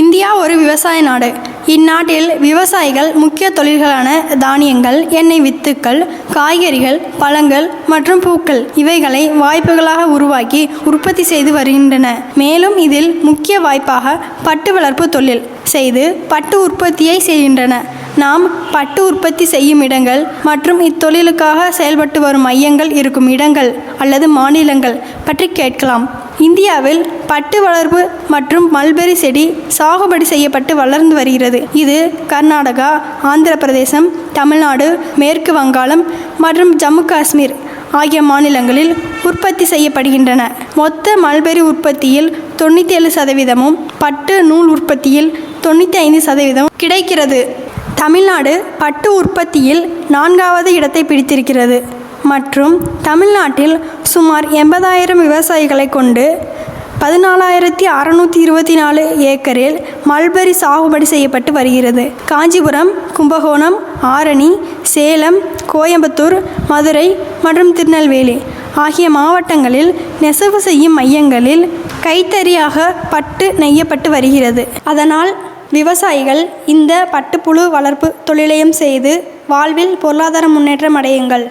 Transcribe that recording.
India ஒரு விவசாய நாடு. இந்நாட்டில் விவசாயிகள் முக்கிய தொழில்களான தானியங்கள் எண்ணெய் வித்துக்கள் காய்கறிகள் பழங்கள் மற்றும் பூக்கள் இவைகளை வாய்ப்புகளாக உருவாக்கி உற்பத்தி செய்து வருகின்றன. மேலும் இதில் முக்கிய வாய்ப்பாக பட்டு வளர்ப்பு தொழில் செய்து பட்டு உற்பத்தியை செய்கின்றன. நாம் பட்டு உற்பத்தி செய்யும் இடங்கள் மற்றும் இத்தொழிலுக்காக செயல்பட்டு வரும் மையங்கள் இருக்கும் இடங்கள் அல்லது மாநிலங்கள் பற்றி கேட்கலாம். இந்தியாவில் பட்டு வளர்ப்பு மற்றும் மல்பெரி செடி சாகுபடி செய்யப்பட்டு வளர்ந்து வருகிறது. இது கர்நாடகா ஆந்திர பிரதேசம் தமிழ்நாடு மேற்கு வங்காளம் மற்றும் ஜம்மு காஷ்மீர் ஆகிய மாநிலங்களில் உற்பத்தி செய்யப்படுகின்றன. மொத்த மல்பெரி உற்பத்தியில் தொண்ணூற்றி ஏழு சதவீதமும் பட்டு நூல் உற்பத்தியில் தொண்ணூற்றி ஐந்து சதவீதம் கிடைக்கிறது. தமிழ்நாடு பட்டு உற்பத்தியில் நான்காவது இடத்தை பிடித்திருக்கிறது. மற்றும் தமிழ்நாட்டில் சுமார் எண்பதாயிரம் விவசாயிகளை கொண்டு பதினாலாயிரத்தி அறநூற்றி இருபத்தி நாலு ஏக்கரில் மல்பெரி சாகுபடி செய்யப்பட்டு வருகிறது. காஞ்சிபுரம் கும்பகோணம் ஆரணி சேலம் கோயம்புத்தூர் மதுரை மற்றும் திருநெல்வேலி ஆகிய மாவட்டங்களில் நெசவு செய்யும் மையங்களில் கைத்தறியாக பட்டு நெய்யப்பட்டு வருகிறது. அதனால் விவசாயிகள் இந்த பட்டுப்புழு வளர்ப்பு தொழிலையும் செய்து வாழ்வில் பொருளாதார முன்னேற்றம் அடையுங்கள்.